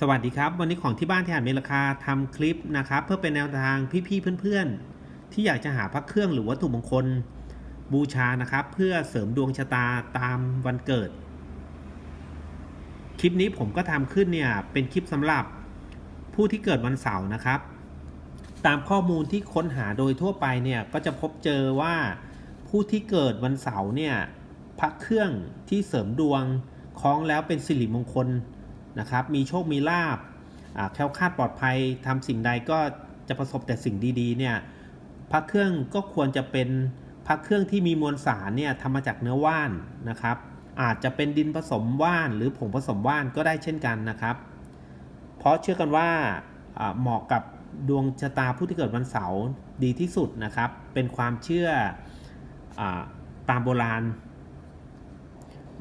สวัสดีครับ วันนี้ของที่บ้านที่อ่านมีราคาทำคลิปนะครับ เพื่อเป็นแนวทางพี่ๆเพื่อนๆ ที่อยากจะหาพระเครื่องหรือวัตถุมงคล บูชานะครับ เพื่อเสริมดวงชะตาตามวันเกิด คลิปนี้ผมก็ทำขึ้นเนี่ยเป็นคลิปสำหรับผู้ที่เกิดวันเสาร์นะครับ ตามข้อมูลที่ค้นหาโดยทั่วไปเนี่ยก็จะพบเจอว่าผู้ที่เกิดวันเสาร์เนี่ยพระเครื่องที่เสริมดวงคล้องแล้วเป็นสิริมงคล นะครับ มีโชคมีลาบแคล้วคลาดปลอดภัยทำสิ่งใดก็จะประสบแต่สิ่งดีๆเนี่ยพระเครื่องก็ควรจะเป็นพระเครื่องที่มีมวลสารเนี่ยทำมาจากเนื้อว่านนะครับ อาจจะเป็นดินผสมว่านหรือผงผสมว่านก็ได้เช่นกันนะครับ เพราะเชื่อกันว่าเหมาะกับดวงชะตาผู้ที่เกิดวันเสาร์ดีที่สุดนะครับ เป็นความเชื่ออตามโบราณ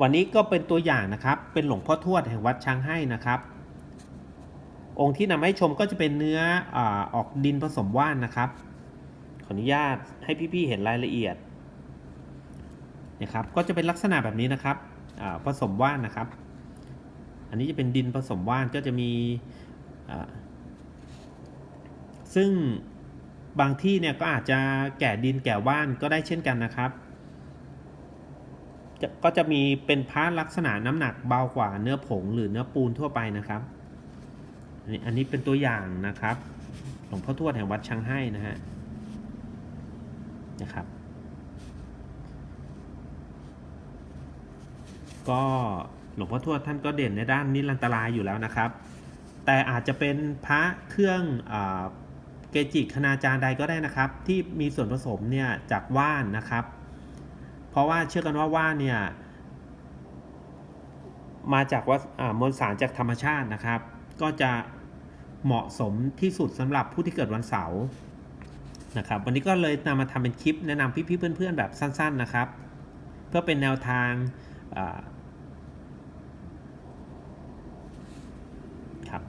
วันนี้ก็เป็นตัวอย่างนะครับ เป็นหลวงพ่อทวดแห่งวัดช้างให้นะครับ องค์ที่นำให้ชมก็จะเป็นเนื้ออออกดินผสมว่านนะครับ ขออนุญาตให้พี่ๆเห็นรายละเอียดนะครับ ก็จะเป็นลักษณะแบบนี้นะครับผสมว่านนะครับ อันนี้จะเป็นดินผสมว่านก็จะมีซึ่งบางที่เนี่ยก็อาจจะแก่ดินแก่ว่านก็ได้เช่นกันนะครับ ก็จะมีเป็นพาร์ทลักษณะน้ำหนักเบากว่าเนื้อผงหรือเนื้อปูนทั่วไปนะครับ อันนี้อันนี้เป็นตัวอย่างนะครับหลวงพ่อทวดแห่งวัดช้างให้นะฮะนะครับ ก็หลวงพ่อทวดท่านก็เด่นในด้านนิรันตรายอยู่แล้วนะครับ แต่อาจจะเป็นพระเครื่องเกจิคณาจารย์ใดก็ได้นะครับ ที่มีส่วนผสมเนี่ยจากว่านนะครับ เพราะว่าเชื่อกันว่าว่านเนี่ยมาจากว่ามวลสารจากธรรมชาตินะครับ ก็จะเหมาะสมที่สุดสำหรับผู้ที่เกิดวันเสาร์นะครับ วันนี้ก็เลยนำมาทำเป็นคลิปแนะนำพี่ๆเพื่อนๆแบบสั้น ๆนะครับ เพื่อเป็นแนวทางครับ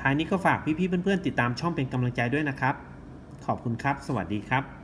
ท้ายนี้ก็ฝากพี่ๆเพื่อนๆติดตามช่องเป็นกำลังใจด้วยนะครับ ขอบคุณครับ สวัสดีครับ